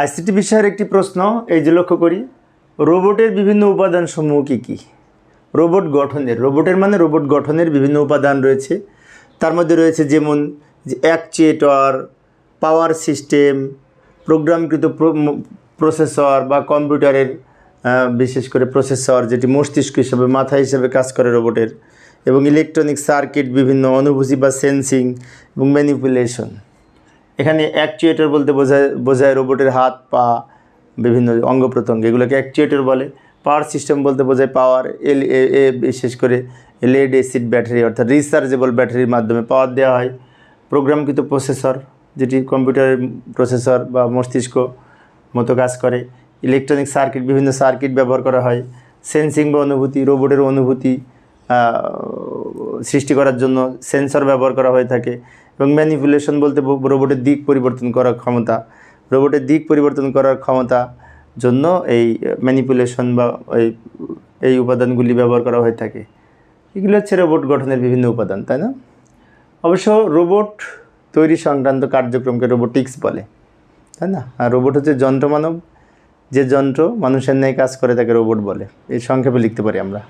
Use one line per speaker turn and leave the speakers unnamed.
ICT বিষয়ের একটি প্রশ্ন, এই যে লক্ষ্য করি, রোবটের বিভিন্ন উপাদান সমূহ কী কী? রোবট গঠনের, রোবটের মানে রোবট গঠনের বিভিন্ন উপাদান রয়েছে। তার মধ্যে রয়েছে যেমন অ্যাকচুয়েটর, পাওয়ার সিস্টেম, প্রোগ্রামকৃত প্রসেসর বা কম্পিউটারের বিশেষ করে প্রসেসর যেটি মস্তিষ্ক হিসেবে, মাথা হিসেবে কাজ করে রোবটের, এবং ইলেকট্রনিক সার্কিট, বিভিন্ন অনুভূতি বা সেন্সিং এবং ম্যানিপুলেশন। এখানে অ্যাকচুয়েটর বলতে বোঝায় বোঝায় রোবটের হাত, পা, বিভিন্ন অঙ্গ প্রত্যঙ্গ। এগুলোকে অ্যাকচুয়েটর বলে। পাওয়ার সিস্টেম বলতে বোঝায় পাওয়ার এল এ বিশেষ করে লেড এসিড ব্যাটারি অর্থাৎ রিচার্জেবল ব্যাটারির মাধ্যমে পাওয়ার দেওয়া হয়। প্রোগ্রামকৃত প্রসেসর যেটি কম্পিউটারের প্রসেসর বা মস্তিষ্ক মতো কাজ করে। ইলেকট্রনিক সার্কিট বিভিন্ন সার্কিট ব্যবহার করা হয়। সেন্সিং বা অনুভূতি রোবটের অনুভূতি সৃষ্টি করার জন্য সেন্সর ব্যবহার করা হয়ে থাকে এবং ম্যানিপুলেশন বলতে রোবটের দিক পরিবর্তন করার ক্ষমতা। রোবটের দিক পরিবর্তন করার ক্ষমতা জন্য এই ম্যানিপুলেশন বা এই এই উপাদানগুলি ব্যবহার করা হয়ে থাকে। এগুলো হচ্ছে রোবট গঠনের বিভিন্ন উপাদান, তাই না? অবশ্য রোবট তৈরি সংক্রান্ত কার্যক্রমকে রোবোটিক্স বলে, তাই না? আর রোবট হচ্ছে যন্ত্রমানব। যে যন্ত্র মানুষের ন্যায় কাজ করে তাকে রোবট বলে। এই সংক্ষেপে লিখতে পারি আমরা।